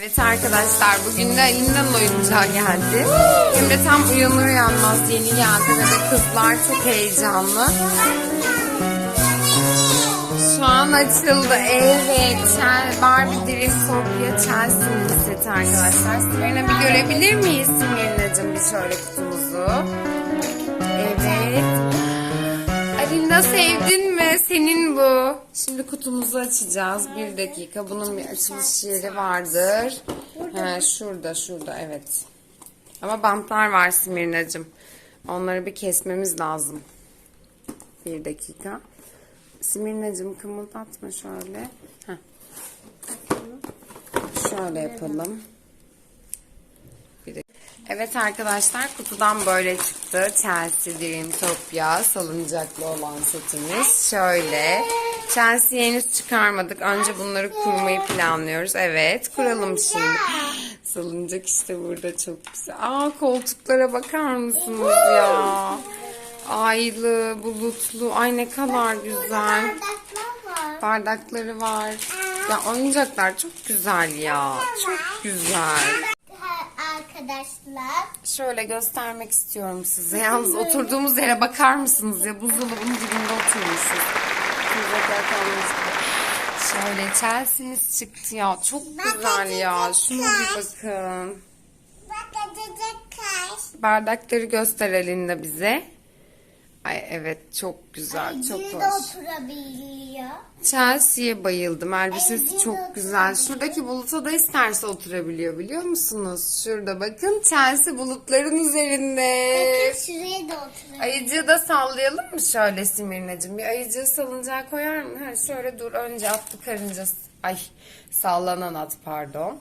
Evet arkadaşlar bugün de elinden oyuncağı geldi. Hem de tam uyanır uyanmaz yeni geldi ve kızlar çok heyecanlı. Şu an açıldı. Evet. Barbie Dream Topia Chelsea seti arkadaşlar. Simirna bir görebilir miyiz Simirna'cığım bir şöyle kutumuzu? Bu. Şimdi kutumuzu açacağız. Bir dakika. Bunun bir açılış yeri vardır. He, şurada, şurada. Evet. Ama bantlar var Simirna'cığım. Onları bir kesmemiz lazım. Bir dakika. Simirna'cığım kımıldatma şöyle. Heh. Şöyle yapalım. Evet arkadaşlar kutudan böyle çıktı. Chelsea Dreamtopia salıncaklı olan setimiz. Şöyle. Chelsea'yi henüz çıkarmadık. Önce bunları kurmayı planlıyoruz. Evet kuralım şimdi. Salıncak işte burada çok güzel. Aa koltuklara bakar mısınız ya? Aylı, bulutlu. Ay ne kadar güzel. Bardakları var. Ya oyuncaklar çok güzel ya. Çok güzel. Arkadaşlar. Şöyle göstermek istiyorum size. Yalnız oturduğumuz yere bakar mısınız ya? Buzdolabının dibinde oturmuşuz. Şöyle Chelsea'miz çıktı ya. Çok güzel ya. Şuna bir bakın. Kaş. Bardakları göster elinde bize. Ay evet çok güzel. Çok hoş. oturabiliyor. Chelsea'ye bayıldım. Elbisesi çok güzel. Şuradaki buluta da isterse oturabiliyor biliyor musunuz? Şurada bakın Chelsea bulutların üzerinde. Bakın şuraya da oturabiliyor. Ayıcığı da sallayalım mı şöyle Simirnacığım? Bir ayıcığı salıncağa koyar mı? Ha, şöyle dur önce atlı karıncası. Ay sallanan at pardon.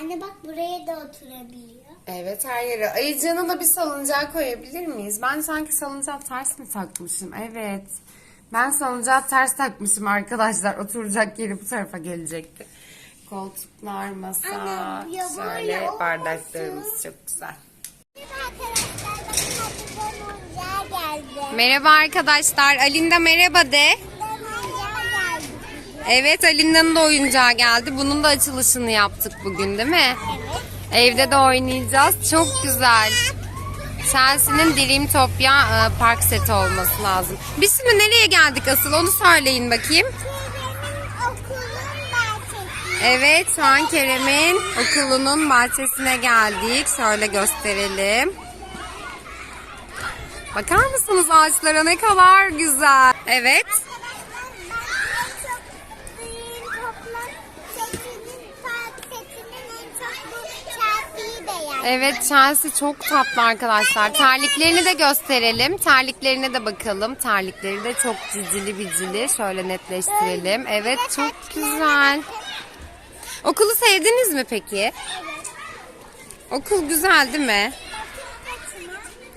Anne bak buraya da oturabiliyor. Evet her yere. Ayıcığını da bir salıncağa koyabilir miyiz? Ben sanki salıncağı ters mi takmışım? Evet. Ben salıncağı ters takmışım arkadaşlar. Oturacak yeri bu tarafa gelecekti. Koltuklar, masa, Anne, ya şöyle olmasın. bardaklarımız çok güzel. Merhaba arkadaşlar. Alinda merhaba de. Evet Alinda'nın da oyuncağı geldi. Bunun da açılışını yaptık bugün değil mi? Evet. Evde de oynayacağız. Çok güzel. Chelsea'nin Dreamtopia e, park seti olması lazım. Biz şimdi nereye geldik asıl onu söyleyin bakayım. Evet şu an Kerem'in okulunun bahçesine geldik. Şöyle gösterelim. Bakar mısınız ağaçlara ne kadar güzel. Evet. Evet Chelsea çok tatlı arkadaşlar. Terliklerini de gösterelim. Terliklerine de bakalım. Terlikleri de çok cicili bicili. Şöyle netleştirelim. Evet çok güzel. Okulu sevdiniz mi peki? Okul güzel değil mi?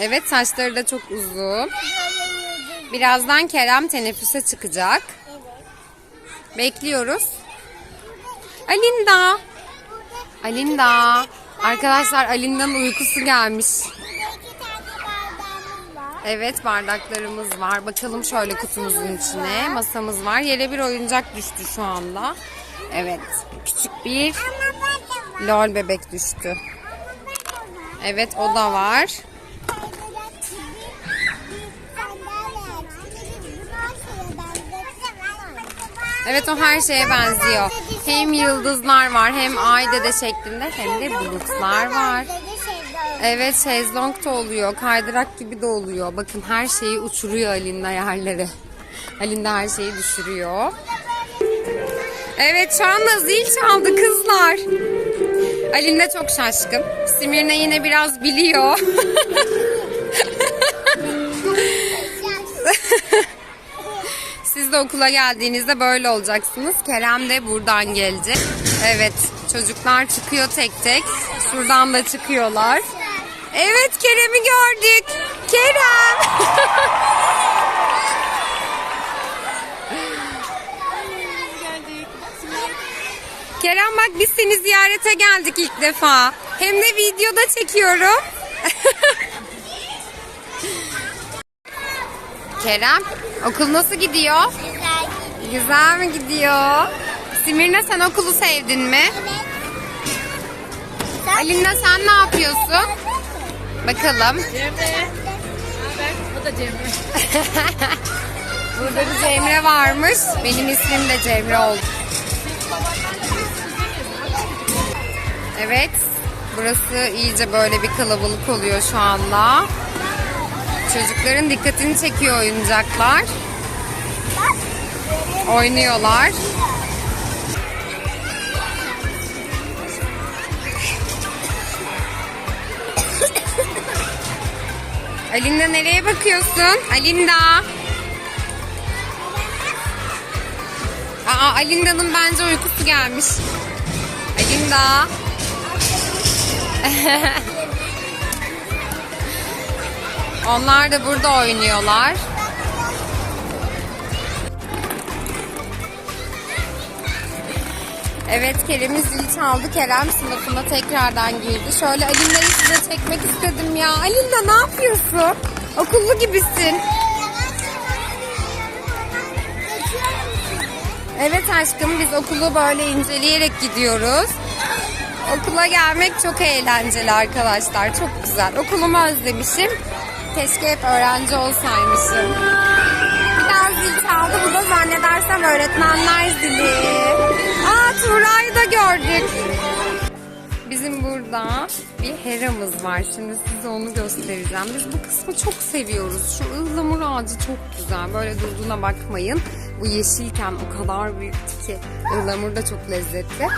Evet saçları da çok uzun. Birazdan Kerem teneffüse çıkacak. Bekliyoruz. Alinda. Alinda. Arkadaşlar Alinda'nın uykusu gelmiş. Evet bardaklarımız var. Bakalım şöyle kutumuzun içine. Masamız var. Yere bir oyuncak düştü şu anda. Evet. Küçük bir lol bebek düştü. Evet o da var. Evet o her şeye benziyor. Hem yıldızlar var hem ay dede şeklinde hem de bulutlar var. Evet şezlong da oluyor. Kaydırak gibi de oluyor. Bakın her şeyi uçuruyor Alinda yerlere. Alinda her şeyi düşürüyor. Evet şu anda zil çaldı kızlar. Alinda çok şaşkın. Simirna yine biraz biliyor. Siz de okula geldiğinizde böyle olacaksınız. Kerem de buradan gelecek. Evet çocuklar çıkıyor tek tek. Şuradan da çıkıyorlar. Evet Kerem'i gördük. Kerem. Kerem bak biz seni ziyarete geldik ilk defa. Hem de videoda çekiyorum. Kerem okul nasıl gidiyor? Güzel mi gidiyor? Simirna sen okulu sevdin mi? Alina sen ne yapıyorsun? Bakalım. Cemre. Haber? O da Cemre. Burada bir Cemre varmış. Benim ismim de Cemre oldu. Evet. Burası iyice böyle bir kalabalık oluyor şu anda. Çocukların dikkatini çekiyor oyuncaklar. Oynuyorlar. Alinda nereye bakıyorsun? Alinda. Aa Alinda'nın bence uykusu gelmiş. Alinda. Onlar da burada oynuyorlar. Evet Kerem'in zili çaldı. Kerem sınıfına tekrardan girdi. Şöyle Alinda'yı size çekmek istedim ya. Alinda ne yapıyorsun? Okullu gibisin. Evet aşkım biz okulu böyle inceleyerek gidiyoruz. Okula gelmek çok eğlenceli arkadaşlar. Çok güzel. Okulumu özlemişim. Keşke hep öğrenci olsaymışım. Biraz zil çaldı. Bu da zannedersem öğretmenler zili. Aa Tuğra'yı da gördük. Bizim burada bir heramız var. Şimdi size onu göstereceğim. Biz bu kısmı çok seviyoruz. Şu ıhlamur ağacı çok güzel. Böyle durduğuna bakmayın. Bu yeşilken o kadar büyüktü ki. Ihlamur da çok lezzetli.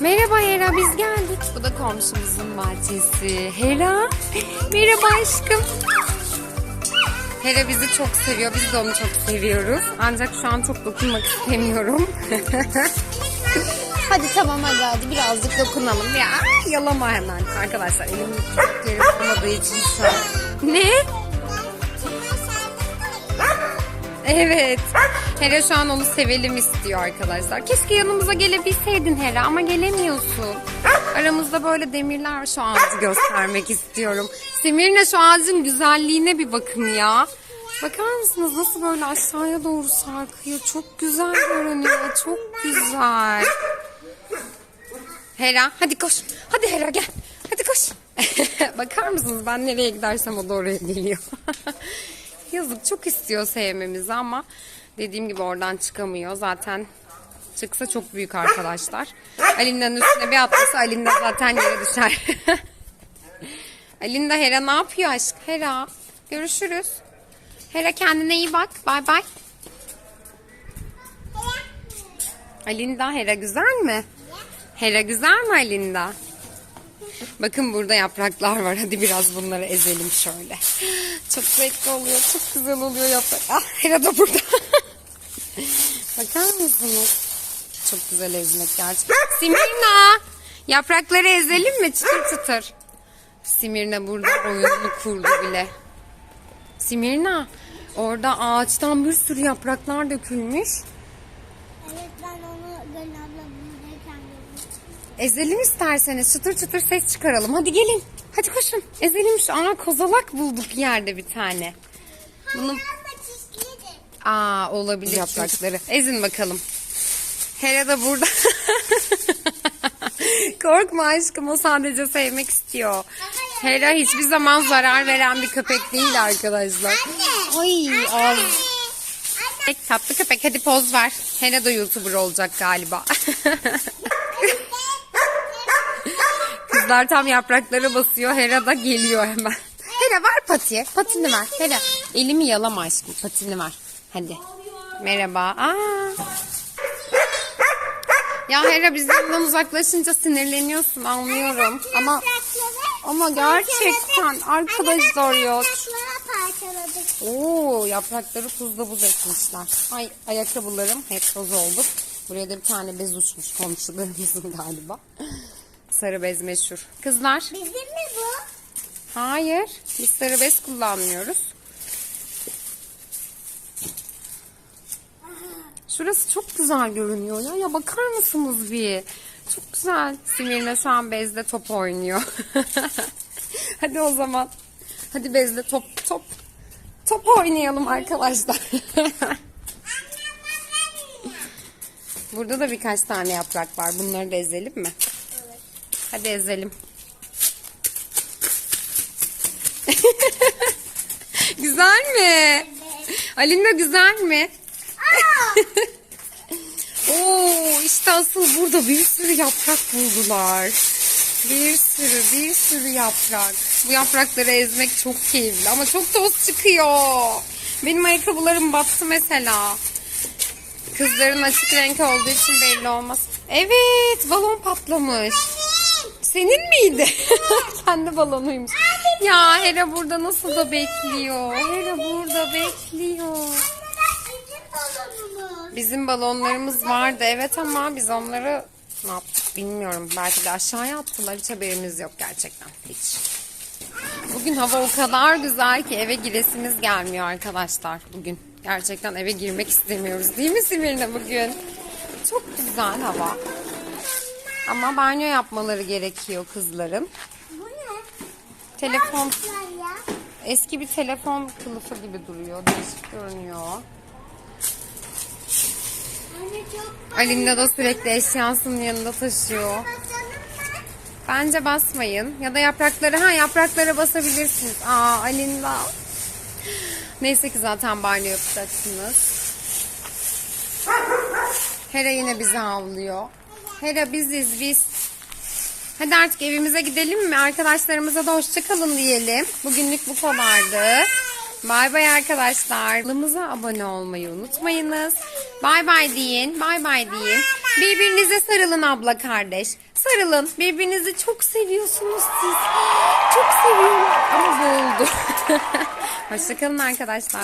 Merhaba Hera biz geldik. Bu da komşumuzun bahçesi. Hera. Merhaba aşkım. Hera bizi çok seviyor. Biz de onu çok seviyoruz. Ancak şu an çok dokunmak istemiyorum. hadi tamam hadi hadi birazcık dokunalım. Ya yalama hemen arkadaşlar. Elim çok geri tutmadığı için şu an. Ne? Evet. Hera şu an onu sevelim istiyor arkadaşlar. Keşke yanımıza gelebilseydin Hera ama gelemiyorsun. Aramızda böyle demirler. Şu ağacı göstermek istiyorum. Simirne şu ağacın güzelliğine bir bakın ya. Bakar mısınız nasıl böyle aşağıya doğru sarkıyor. Çok güzel görünüyor. Çok güzel. Hera hadi koş. Hadi Hera gel. Hadi koş. Bakar mısınız ben nereye gidersem o da oraya geliyor. Yazık çok istiyor sevmemizi ama dediğim gibi oradan çıkamıyor. Zaten çıksa çok büyük arkadaşlar. Alinda'nın üstüne bir atlasa Alinda zaten yere düşer. Alinda Hera ne yapıyor aşk? Hera görüşürüz. Hera kendine iyi bak. Bay bay. Alinda Hera güzel mi? Hera güzel mi Alinda? Bakın burada yapraklar var. Hadi biraz bunları ezelim şöyle. Çok zevkli oluyor. Çok güzel oluyor yaprak. Ah Hera da burada. Bakar mısınız? Çok güzel ezmek gerçekten. Simirna! Yaprakları ezelim mi? Çıtır çıtır. Simirna burada oyununu kurdu bile. Simirna orada ağaçtan bir sürü yapraklar dökülmüş. Evet ben onu Gönül abla buradayken gördüm. Ezelim isterseniz çıtır çıtır ses çıkaralım. Hadi gelin. Hadi koşun. Ezelim şu. Aa kozalak bulduk yerde bir tane. Bunu. Aa olabilir yaprakları. Ezin bakalım. Hera da burada. Korkma aşkım o sadece sevmek istiyor. Hera hiçbir zaman zarar veren bir köpek değil arkadaşlar. Ay az. Köpek, tatlı köpek hadi poz ver. Hera da YouTuber olacak galiba. Kızlar tam yapraklara basıyor. Hera da geliyor hemen. Hera ver patiye. Patini ver. Hera elimi yalama aşkım. Patini ver. Hadi. Merhaba. Aa. Ya Hera bizden uzaklaşınca sinirleniyorsun anlıyorum. Ama ama gerçekten arkadaşlar ya. Yaprakları parçaladık. Oo yaprakları tuzla buz etmişler. Ay ayakkabılarım hep toz oldu. Buraya da bir tane bez uçmuş komşularımızın galiba. Sarı bez meşhur. Kızlar Bizim mi bu? hayır biz sarı bez kullanmıyoruz. Şurası çok güzel görünüyor ya. Ya bakar mısınız bir? Çok güzel. Simirne şu an bezle top oynuyor. Hadi o zaman. Hadi bezle top top. Top oynayalım arkadaşlar. Burada da birkaç tane yaprak var. Bunları da ezelim mi? Hadi ezelim. güzel mi? Alinda güzel mi? Oo işte asıl burada bir sürü yaprak buldular. Bir sürü bir sürü yaprak. Bu yaprakları ezmek çok keyifli ama çok toz çıkıyor. Benim ayakkabılarım battı mesela. Kızların açık renk olduğu için belli olmaz. Evet balon patlamış. Senin miydi? Kendi balonuymuş. Ya Hera burada nasıl da bekliyor. Hera burada bekliyor. Bizim balonlarımız vardı evet ama biz onları ne yaptık bilmiyorum. Belki de aşağıya attılar. Hiç haberimiz yok gerçekten. Hiç. Bugün hava o kadar güzel ki eve giresimiz gelmiyor arkadaşlar bugün. Gerçekten eve girmek istemiyoruz değil mi Simir'le bugün? Çok güzel hava. Ama banyo yapmaları gerekiyor. Bu ne? Telefon eski bir telefon kılıfı gibi duruyor. Değişik görünüyor. Alinda da sürekli eşyasının yanında taşıyor. Bence basmayın. Ya da yaprakları, ha yapraklara basabilirsiniz. Aa Alinda. Neyse ki zaten banyo yapacaksınız. Hera yine bizi havlıyor. Hera biziz biz. Hadi artık evimize gidelim mi? Arkadaşlarımıza da hoşçakalın diyelim. Bugünlük bu kadardı. Bay bay arkadaşlar. Kanalımıza abone olmayı unutmayınız. Bay bay deyin. Bay bay deyin. Birbirinize sarılın abla kardeş. Sarılın. Birbirinizi çok seviyorsunuz siz. Çok seviyorum. Ama boğuldu. Hoşçakalın arkadaşlar.